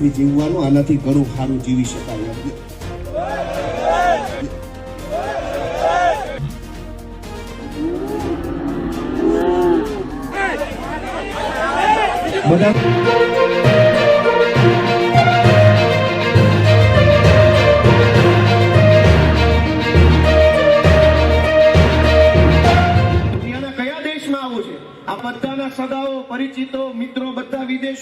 જીવવાનું, આનાથી ઘણું સારું જીવી શકાય કયા દેશમાં આવું છે? આ બધાના સગાઓ, પરિચિતો, મિત્રો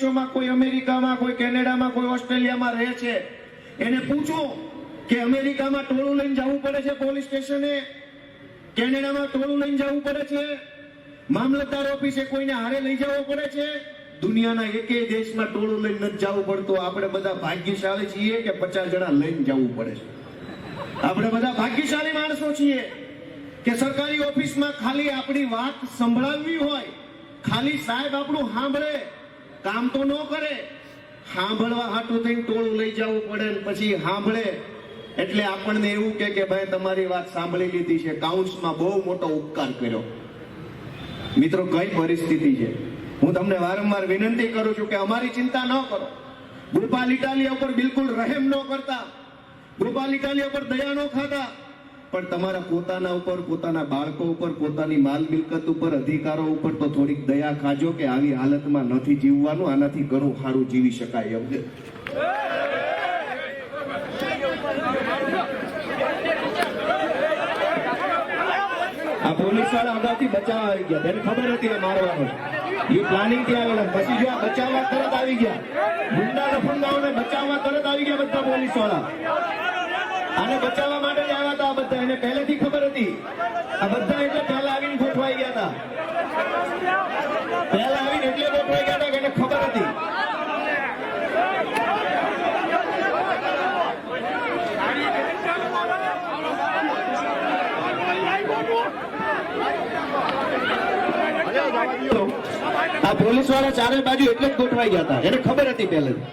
વિદેશોમાં કોઈ અમેરિકામાં, કોઈ કેનેડામાં, કોઈ ઓસ્ટ્રેલિયામાં રહે છે. એને પૂછો કે અમેરિકામાં ટોળું લઈને જવું પડે છે પોલીસ સ્ટેશને? કેનેડામાં ટોળું લઈને જવું પડે છે? મામલતદાર ઓફિસે કોઈને હારે લઈ જવું પડે છે? દુનિયાના એકેય દેશમાં ટોળું લઈને નથી જવું પડતું. આપણે બધા ભાગ્યશાળી છીએ કે પચાસ જણા લઈને જવું પડે છે? આપણે બધા ભાગ્યશાળી માણસો છીએ કે સરકારી ઓફિસમાં ખાલી આપણી વાત સંભળાવવી હોય? ખાલી સાહેબ આપણું સાંભળે? કામ તો ન કરે. સાંભળવા હાટું થઈને ટોળું લઈ જવું પડે ને પછી સાંભળે એટલે આપણને એવું કે કે ભાઈ તમારી વાત સાંભળી લીધી છે. કાઉન્સમાં બહુ મોટો ઉપકાર કર્યો. મિત્રો, કઈ પરિસ્થિતિ છે? હું તમને વારંવાર વિનંતી કરું છું કે અમારી ચિંતા ન કરો. ગોપાલ ઇટાલિયા ઉપર બિલકુલ રહેમ ન કરતા. ગોપાલ ઇટાલિયા ઉપર દયા ન ખાતા. પણ તમારા પોતાના ઉપર, પોતાના બાળકો ઉપર, પોતાની માલ મિલકત ઉપર, અધિકારો ઉપર તો થોડીક દયા ખાજો કે આવી હાલતમાં નથી જીવવાનું, આનાથી ઘણું સારું જીવી શકાય એમ. આ પોલીસવાળા અગાઉથી બચાવવા આવી ગયા. તેને ખબર હતી મારવાનો. એ પ્લાનિંગથી આવેલા. પછી જો આ બચાવવા તરત આવી ગયા. ગુંડા લફંગાઓને બચાવવા તરત આવી ગયા બધા પોલીસવાળા. આને બચાવવા માટે એને પહેલેથી ખબર હતી. આ બધા એટલે પહેલા આવીને ગોઠવાઈ ગયા હતા. પહેલા આવીને એટલે ગોઠવાઈ ગયા હતા કે એને ખબર હતી. આ પોલીસવાળા ચારે બાજુ એટલે જ ગોઠવાઈ ગયા હતા. એને ખબર હતી પહેલેથી.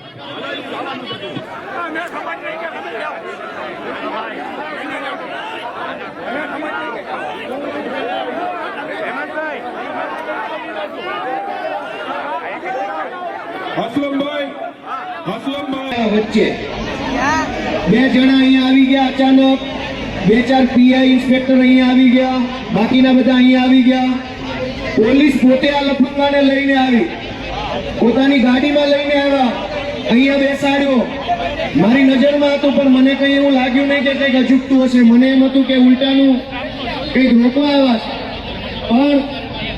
વચ્ચે બે જણા અહીંયા આવી ગયા અચાનક. બે ચાર પીઆઈ ઇન્સ્પેક્ટર અહીંયા આવી ગયા. બાકીના બધા અહીંયા આવી ગયા. પોલીસ પોતે આ લફંગાને લઈને આવી. પોતાની ગાડીમાં લઈને આવ્યા. અહીંયા બેસાડ્યો. મારી નજરમાં હતું, પણ મને કઈ એવું લાગ્યું નહીં કે કંઈક અજુકતું હશે. મને એમ હતું કે ઉલટાનું કંઈક રોકવા આવ્યા પણ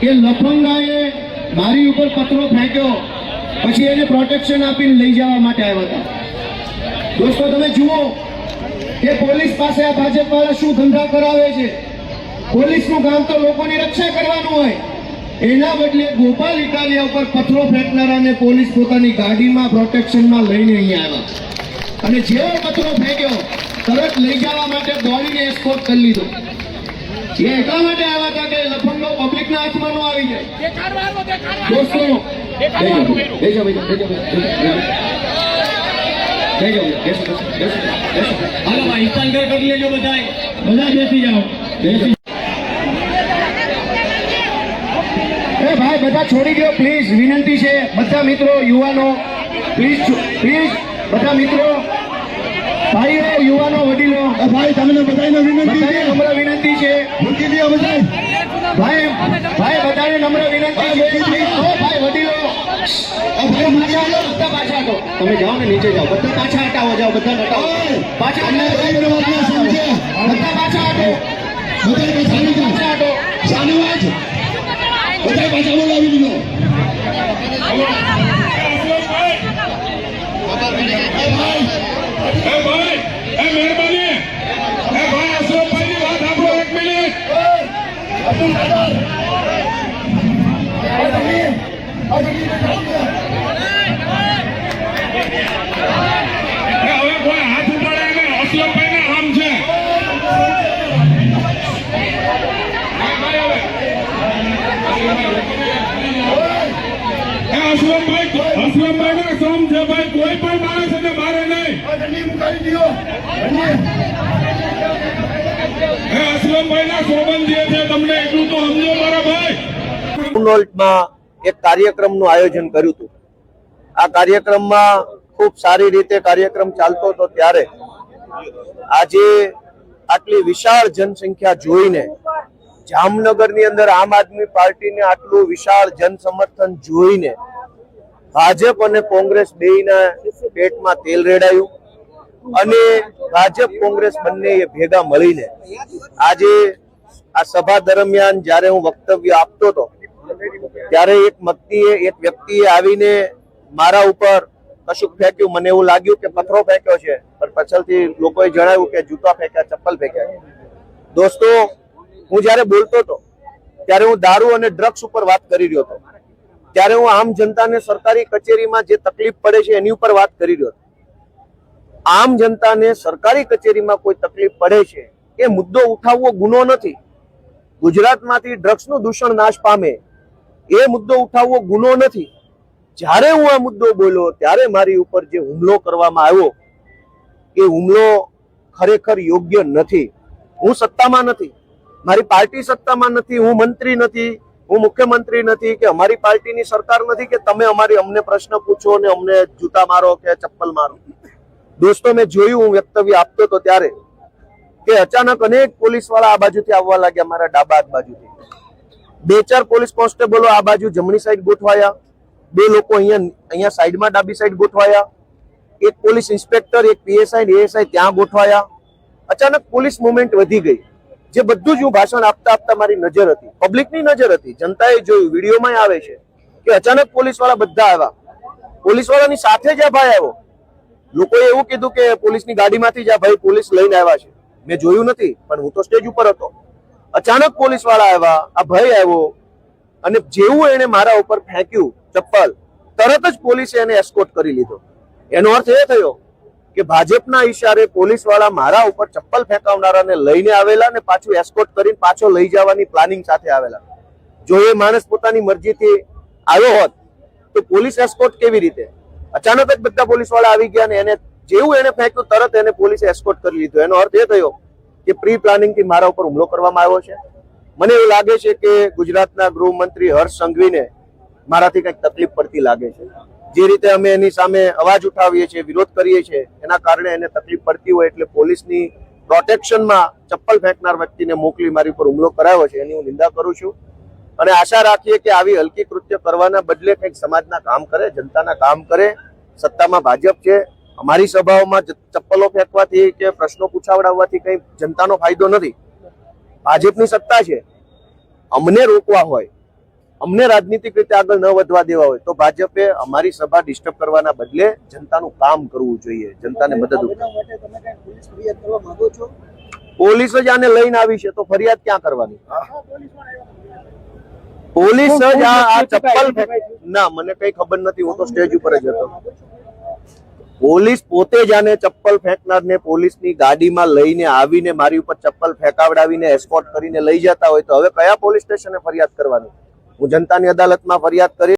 એ લફંગાએ મારી ઉપર પથરો ફેંક્યો. પછી એને પ્રોટેક્શન આપીને લઈ જવા માટે આવ્યા હતા. દોસ્તો તમે જુઓ કે પોલીસ પાસે આ ભાજપ વાળા શું ધંધા કરાવે છે. પોલીસનું કામ તો લોકોની રક્ષા કરવાનું હોય. એના બદલે ગોપાલ ઇટાલિયા ઉપર પથ્થરો ફેંકનારાને પોલીસ પોતાની ગાડીમાં પ્રોટેક્શનમાં લઈને અહીંયા આવ્યા. અને જેવો પથરો ફેંક્યો તરત લઈ જવા માટે દોડીને એસ્કોર્ટ કરી લીધો. એ એટલા માટે આવ્યા હતા કે લફંગો પબ્લિકના હાથમાં ન આવી જાય. દોસ્તો બેસો બેસો બેસો બેસો બેસો બેસો હાલો ભાઈ ઇન્સ્ટાલ કરી લેજો બધા બધા બેસી જાઓ બેસી એ ભાઈ બધા છોડી દો પ્લીઝ વિનંતી છે બધા મિત્રો યુવાનો પ્લીઝ પ્લીઝ બધા મિત્રો ભાઈઓ યુવાનો વડીલો ભાઈ તમને બધાને વિનંતી છે. હમણાં વિનંતી છે મૂકી દો બધા ભાઈ ભાઈ બધાને નમ્ર વિનંતી ભાઈ વડીલો. બધા પાછા હટો, બધા પાછા તમે જાઓ ને નીચે જાઓ. બધા પાછા હટાવો જાઓ બધા હટાવો. પાછા. બધા પાછા હટો. બધા પાછા હટો. શાનવાજ બધા પાછા બોલાવી દીધો. એ ભાઈ એ મહેરબાની. કોઈ પણ માણસ એને મારે નહીં એ અસલમભાઈના સંબંધીય છે તમને એટલું તો સમજો મારા ભાઈ નોલ્ટમાં એક કાર્યક્રમનું આયોજન કર્યું હતું. આ કાર્યક્રમમાં ખૂબ સારી રીતે કાર્યક્રમ ચાલતો હતો ત્યારે. આજે આટલી વિશાળ જનસંખ્યા જોઈને જામનગરની અંદર આમ આદમી પાર્ટીને આટલું વિશાળ જન સમર્થન જોઈને ભાજપ અને કોંગ્રેસ બેયના પેટમાં તેલ રેડાયું. અને ભાજપ કોંગ્રેસ બંને ભેગા મળીને આજે આ સભા દરમિયાન જ્યારે હું વક્તવ્ય આપતો હતો, ત્યારે એક વ્યક્તિએ એક વ્યક્તિએ આવીને મારા ઉપર કશુંક ફેંક્યું. મને એવું લાગ્યું કે પથરો ફેંક્યો છે, પણ પાછળથી લોકોએ જણાવ્યું કે જૂતા ફેંક્યા, ચપ્પલ ફેંક્યા. દોસ્તો, હું જ્યારે બોલતો હતો, ત્યારે હું દારૂ અને ડ્રગ્સ ઉપર વાત કરી રહ્યો હતો. ત્યારે હું આમ જનતાને સરકારી કચેરીમાં જે તકલીફ પડે છે એની ઉપર વાત કરી રહ્યો હતો. આમ જનતાને સરકારી કચેરીમાં કોઈ તકલીફ પડે છે એ મુદ્દો ઉઠાવવો ગુનો નથી. ગુજરાતમાંથી ડ્રગ્સનું દૂષણ નાશ પામે એ મુદ્દો ઉઠાવવો ગુનો નથી. જ્યારે હું આ મુદ્દો બોલ્યો ત્યારે મારી ઉપર જે હુમલો કરવામાં આવ્યો એ હુમલો ખરેખર યોગ્ય નથી. હું સત્તામાં નથી. મારી પાર્ટી સત્તામાં નથી. હું મંત્રી નથી. હું મુખ્યમંત્રી નથી કે અમારી પાર્ટીની સરકાર નથી કે તમે અમારી અમને પ્રશ્ન પૂછો ને અમને જૂતા મારો કે ચપ્પલ મારો. દોસ્તો, મેં જોયું, હું વ્યક્તવ્ય આપતો હતો ત્યારે કે અચાનક અનેક પોલીસવાળા આ બાજુથી આવવા લાગ્યા મારા ડાબા હાથ બાજુથી. બે ચાર પોલીસ કોન્સ્ટેબલો આ બાજુ જમણી સાઈડ ગોઠવાયા. બે લોકો અહીંયા અહીંયા સાઈડમાં ડાબી સાઈડ ગોઠવાયા. એક પોલીસ ઇન્સ્પેક્ટર એક પીએસઆઈ એએસઆઈ ત્યાં ગોઠવાયા. અચાનક પોલીસ મુવમેન્ટ વધી ગઈ. જે બધું જ હું ભાષણ આપતા આપતા મારી નજર હતી. પબ્લિકની નજર હતી. જનતાએ જોયું વિડીયોમાં આવે છે કે અચાનક પોલીસવાળા બધા આવ્યા. પોલીસ વાળાની સાથે જ આ ભાઈ આવ્યો. લોકોએ એવું કીધું કે પોલીસની ગાડીમાંથી જ આ ભાઈ પોલીસ લઈને આવ્યા છે. મેં જોયું નથી, પણ હું તો સ્ટેજ ઉપર હતો. અચાનક પોલીસવાળા આવ્યા, આ ભાઈ આવ્યો અને જેવું એને મારા ઉપર ફેંક્યું ચપ્પલ, તરત જ પોલીસે એને એસ્કોટ કરી લીધો. એનો અર્થ એ થયો કે ભાજપના ઈશારે પોલીસવાળા મારા ઉપર ચપ્પલ ફેંકાવનારાને લઈને આવેલા ને પાછું એસ્કોટ કરીને પાછો લઈ જવાની પ્લાનિંગ સાથે આવેલા. જો એ માણસ પોતાની મરજીથી આવ્યો હોત, તો પોલીસ એસ્કોટ કેવી રીતે? અચાનક જ બધા પોલીસવાળા આવી ગયા ને એને જેવું એને ફેંક્યું, તરત એને પોલીસે એસ્કોટ કરી લીધો. એનો અર્થ એ થયો કે પ્રી પ્લાનિંગથી મારા ઉપર હુમલો કરવામાં આવ્યો છે. મને એવું લાગે છે કે ગુજરાતના ગૃહમંત્રી હર્ષ સંઘવીને મારાથી કંઈક તકલીફ પડતી લાગે છે. જે રીતે અમે એની સામે અવાજ ઉઠાવીએ છીએ, વિરોધ કરીએ છીએ, એના કારણે એને તકલીફ પડતી હોય એટલે પોલીસની પ્રોટેક્શનમાં ચપ્પલ ફેંકનાર વ્યક્તિને મોકલી મારી ઉપર હુમલો કરાયો છે. એની હું નિંદા કરું છું. અને આશા રાખીએ કે આવી હલકી કૃત્ય કરવાના બદલે કંઈક સમાજના કામ કરે જનતાના કામ કરે. સત્તામાં ભાજપ છે. અમારી સભાઓમાં ચપ્પલો ફેંકવાથી કે પ્રશ્નો પૂછાવડાવવાથી કંઈ જનતાનો ફાયદો નથી. ભાજપની સત્તા છે. અમને રોકવા હોય અમને રાજનીતિક રીતે આગળ ન વધવા દેવા હોય તો ભાજપે અમારી સભા ડિસ્ટર્બ કરવાના બદલે જનતાનું કામ કરવું જોઈએ જનતાને મદદ પોલીસ જ આને લઈને આવી છે તો ફરિયાદ ક્યાં કરવાની? પોલીસ જ આ ચપ્પલ ના મને કઈ ખબર નથી હું તો સ્ટેજ ઉપર જ હતો. પોલીસ પોતે જ આને ચપ્પલ ફેંકનારને પોલીસની ગાડીમાં લઈને આવીને મારી ઉપર ચપ્પલ ફેંકાવડાવીને એસ્કોર્ટ કરીને લઈ જતા હોય તો હવે કયા પોલીસ સ્ટેશને ફરિયાદ કરવાની? હું જનતાની અદાલતમાં ફરિયાદ કરી